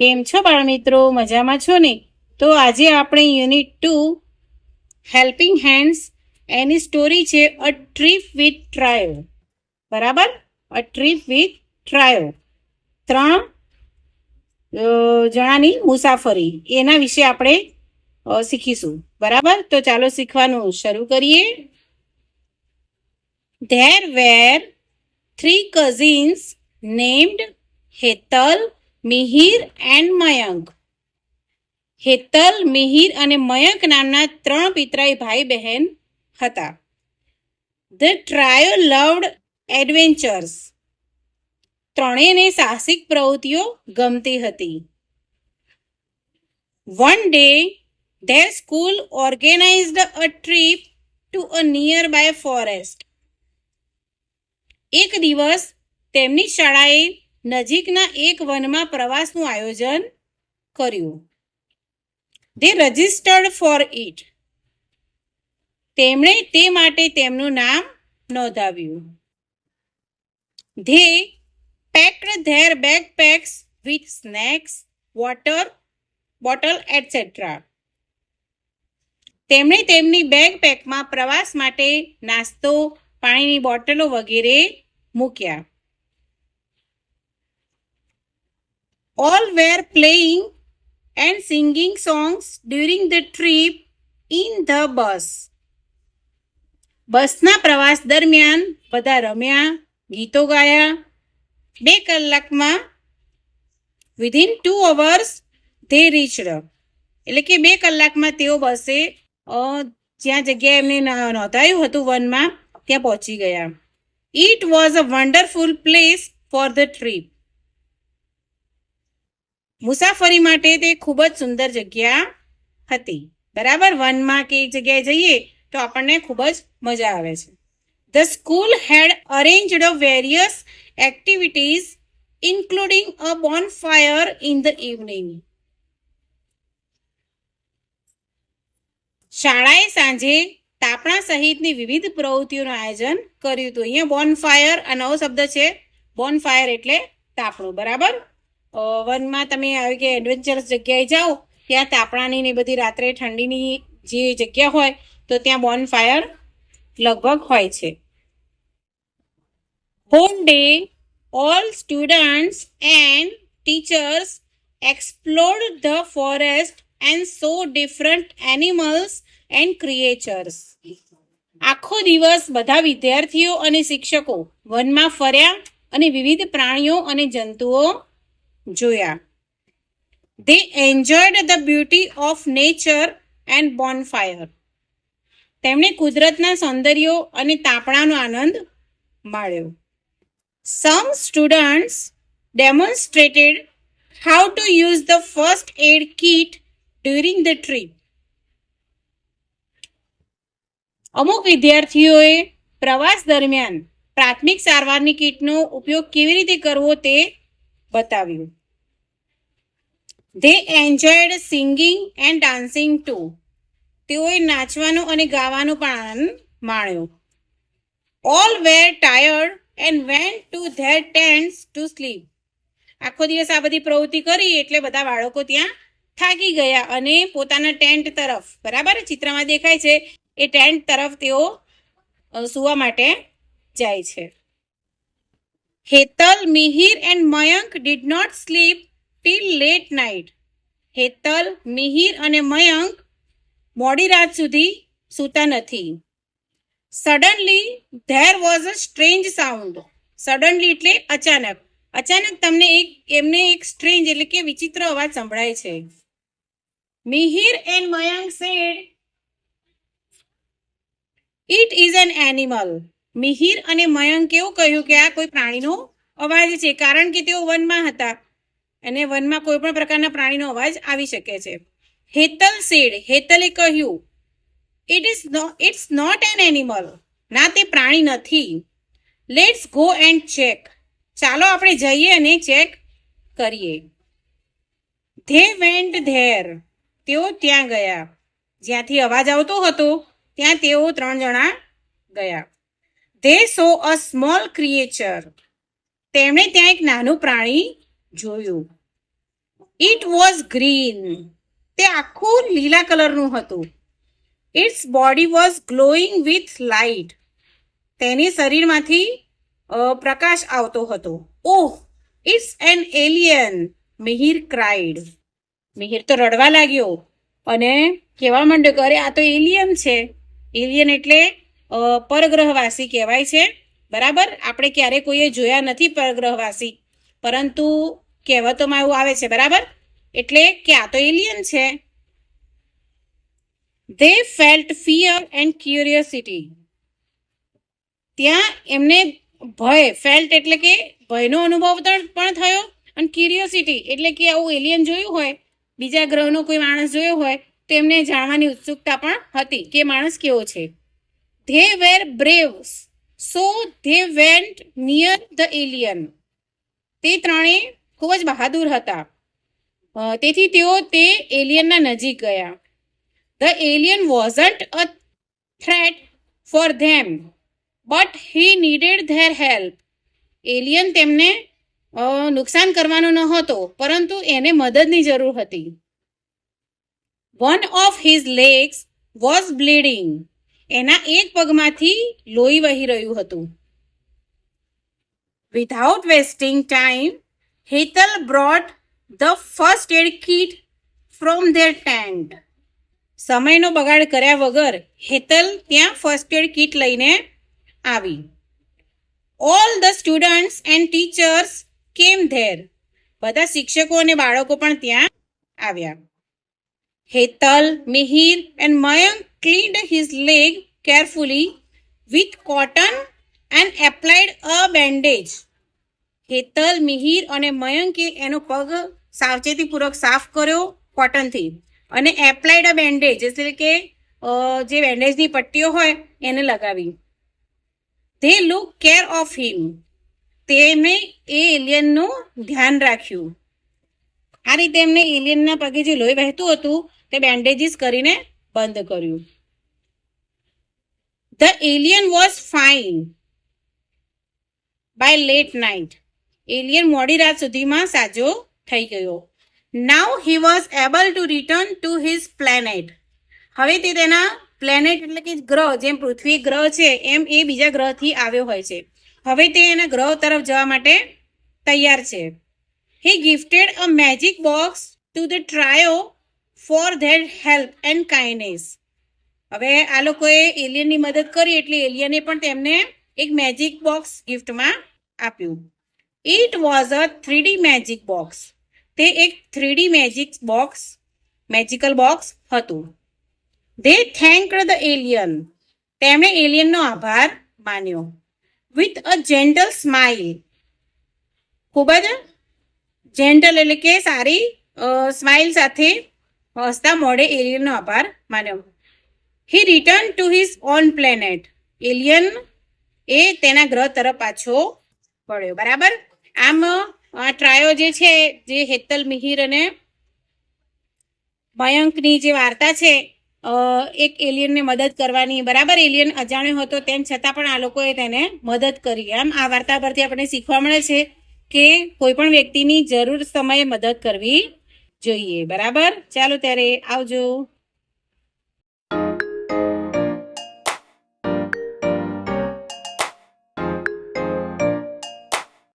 કેમ છો બાળમિત્રો? મજામાં છો ને? તો આજે આપણે યુનિટ ટુ, હેલ્પિંગ હેન્ડ્સ, એની સ્ટોરી છે અ ટ્રીપ વિથ ટ્રાયો. બરાબર? A trip with trio. ત્રણ જણાની મુસાફરી. એના વિશે આપણે શીખીશું. બરાબર? તો ચાલો શીખવાનું શરૂ કરીએ. There were three cousins named Hetal Mihir and Mayank. Hetal, Mihir અને મયંક નામના ત્રણ પિતરાઈ ભાઈ બહેન હતા. The trio loved adventures. ત્રણેયને સાહસિક પ્રવૃત્તિઓ ગમતી હતી. One day, their school organised a trip to a nearby forest. એક દિવસ તેમની શાળાએ નજીકના એક વનમાં પ્રવાસનું આયોજન કર્યું. ધે રજિસ્ટર્ડ ફોર ઇટ તેમણે તે માટે તેમનું નામ નોંધાવ્યું. They packed their backpacks with snacks water bottle etcetera તેમણે તેમની બેકપેકમાં પ્રવાસ માટે નાસ્તો, પાણીની બોટલો વગેરે મૂક્યા. All were playing and singing songs during the trip in the bus. બસના પ્રવાસ દરમિયાન બધા રમ્યા, ગીતો ગાયા. બે કલાકમાં within two hours they reached એટલે કે બે કલાકમાં તેઓ બસે જ્યાં જગ્યાએ એમને નોંધાયું હતું વનમાં, ત્યાં પહોંચી ગયા. It was a wonderful place for the trip મુસાફરી માટે તે ખૂબ જ સુંદર જગ્યા હતી. બરાબર વનમાં કે એક જગ્યાએ જઈએ તો આપણને ખૂબ જ મજા આવે છે. The school head arranged various activities including a bonfire in the evening શાળાએ સાંજે તાપણા સહિતની વિવિધ પ્રવૃત્તિઓનું આયોજન કર્યું હતું. અહીંયા બોન ફાયર આ નવો શબ્દ છે બોન ફાયર એટલે તાપણું. બરાબર? વનમાં તમે આવી કે એડવેન્ચરસ જગ્યાએ જાઓ, ત્યાં તાપણાની ને બધી રાત્રે ઠંડીની જે જગ્યા હોય, તો ત્યાં બોન ફાયર લગભગ હોય છે. Whole day all students and teachers explore the forest and saw different animals and creatures આખો દિવસ બધા વિદ્યાર્થીઓ અને શિક્ષકો વનમાં ફર્યા અને વિવિધ પ્રાણીઓ અને જંતુઓ જોયા. They enjoyed the beauty of nature and bonfire તેમણે કુદરતના સૌંદર્યો અને તાપણાનો આનંદ માણ્યો. Some students demonstrated how to use the first aid kit during the trip અમુક વિદ્યાર્થીઓએ પ્રવાસ દરમિયાન પ્રાથમિક સારવારની કીટનો ઉપયોગ કેવી રીતે કરવો તે બતાવ્યું. They enjoyed singing and dancing too તેઓએ નાચવાનો અને ગાવાનો પણ આનંદ માણ્યો. All were tired and went to their tents to sleep આખો દિવસ આ બધી પ્રવૃત્તિ કરી એટલે બધા બાળકો ત્યાં થાકી ગયા અને પોતાના ટેન્ટ તરફ, બરાબર? ચિત્રમાં દેખાય છે, એ ટેન્ટ તરફ તેઓ સૂવા માટે જાય છે. Hetal, Mihir and Mayank did not sleep till late night. Hetal, Mihir અને મયંક મોડી રાત સુધી સૂતા નથી. Suddenly there was a strange sound suddenly એટલે અચાનક. અચાનક તમને એક, એમને એક સ્ટ્રેન્જ એટલે કે વિચિત્ર અવાજ સંભળાય છે. Mihir and Mayank said it is an animal Mihir અને મયંક એવું કહ્યું કે આ કોઈ પ્રાણીનો અવાજ છે, કારણ કે તેઓ વનમાં હતા અને વનમાં કોઈ પણ પ્રકારના પ્રાણીનો અવાજ આવી શકે છે. હેતલ સેડ હેતલે કહ્યું it is no it's not an animal ના, તે પ્રાણી નથી. લેટ્સ ગો એન્ડ ચેક ચાલો આપણે જઈએ અને ચેક કરીએ. ધે વેન્ટ ધેર તેઓ ત્યાં ગયા. જ્યાંથી અવાજ આવતો હતો, ત્યાં તેઓ ત્રણ જણા ગયા. They saw a small creature તેમણે ત્યાં એક નાનું પ્રાણી જોયું. ઇટ વોઝ ગ્રીન તે આખું લીલા કલરનું હતું. Its body was glowing with light તેની શરીરમાંથી પ્રકાશ આવતો હતો. ઓહ it's an alien Mihir cried Mihir તો રડવા લાગ્યો. અને કહેવા માંડ્યો કે અરે, આ તો એલિયન છે. એલિયન એટલે પરગ્રહવાસી કહેવાય છે. બરાબર? આપણે ક્યારે કોઈએ જોયા નથી પરગ્રહવાસી. પરંતુ કહેવતોમાં એવું આવે છે, બરાબર? એટલે કે આ તો એલિયન છે. They felt fear and curiosity ત્યાં એમને ભય ફેલ્ટ એટલે કે ભયનો અનુભવ પણ થયો અને ક્યુરિયોસિટી એટલે કે આવું એલિયન જોયું હોય, બીજા ગ્રહનો કોઈ માણસ જોયો હોય, તો એમને જાણવાની ઉત્સુકતા પણ હતી કે માણસ કેવો છે. They were brave so they went near the alien તે ત્રણેય ખૂબ જ બહાદુર હતા. તેથી તેઓ તે એલિયનના નજીક ગયા. The alien wasn't a threat for them but he needed their help alien તેમને નુકસાન કરવાનો ન હતો પરંતુ એને મદદની જરૂર હતી. One of his legs was bleeding એના એક પગમાંથી લોહી વહી રહ્યું હતું. Without wasting time Hetal brought the first aid kit from their tent સમયનો બગાડ કર્યા વગર હેતલ ત્યાં ફર્સ્ટ એડ કીટ લઈને આવી. All the students and teachers came there બધા શિક્ષકો અને બાળકો પણ ત્યાં આવ્યા. Hetal Mihir and Mayank cleaned his leg carefully with cotton and applied a bandage Hetal, Mihir અને મયંકે એનો પગ સાવચેતીપૂર્વક સાફ કર્યો કોટનથી અને એપ્લાઇડ અ બેન્ડેજ એટલે કે જે બેન્ડેજની પટ્ટીઓ હોય એને લગાવી. They look care of him તેમણે એ એલિયનનું ધ્યાન રાખ્યું. આ રીતે એમને એલિયનના પગે જે લોહી વહેતું હતું તે બેન્ડેજીસ કરીને બંધ કર્યું. The alien was fine by late night alien મોડી રાત સુધીમાં સાજો થઈ ગયો. Now he was able to return to his planet હવે તે તેના પ્લેનેટ એટલે કે ગ્રહ, જેમ પૃથ્વી ગ્રહ છે, એમ એ બીજા ગ્રહથી આવ્યો હોય છે. હવે તે એના ગ્રહ તરફ જવા માટે તૈયાર છે. He gifted a magic box to the trio for their help and kindness હવે આ લોકોએ એલિયનની મદદ કરી એટલે એલિયને પણ તેમને એક મેજિક બોક્સ ગિફ્ટમાં આપ્યું. It was a three D magic box. તે એક three D magic box, magical box હતું. ધે થેન્કડ ધ એલિયન તેમણે એલિયનનો આભાર માન્યો. વિથ અ જેન્ટલ સ્માઇલ ખૂબ જ જેન્ટલ એટલે કે સારી સ્માઇલ સાથે હસતા મોઢે એલિયનનો આભાર માન્યો. He return to his own planet alien એ તેના ગ્રહ તરફ પાછો પડ્યો બરાબર? આમ, આ ટ્રાયો જે છે, જે હેતલ મિહિર અને મયંકની જે વાર્તા છે એક એલિયનને મદદ કરવાની. બરાબર? એલિયન અજાણ્યો હતો તેમ છતાં પણ આ લોકોએ તેને મદદ કરી. આમ, આ વાર્તા પરથી આપણને શીખવા મળે છે કે કોઈ પણ વ્યક્તિની જરૂર સમયે મદદ કરવી જોઈએ. બરાબર? ચાલો ત્યારે આવજો.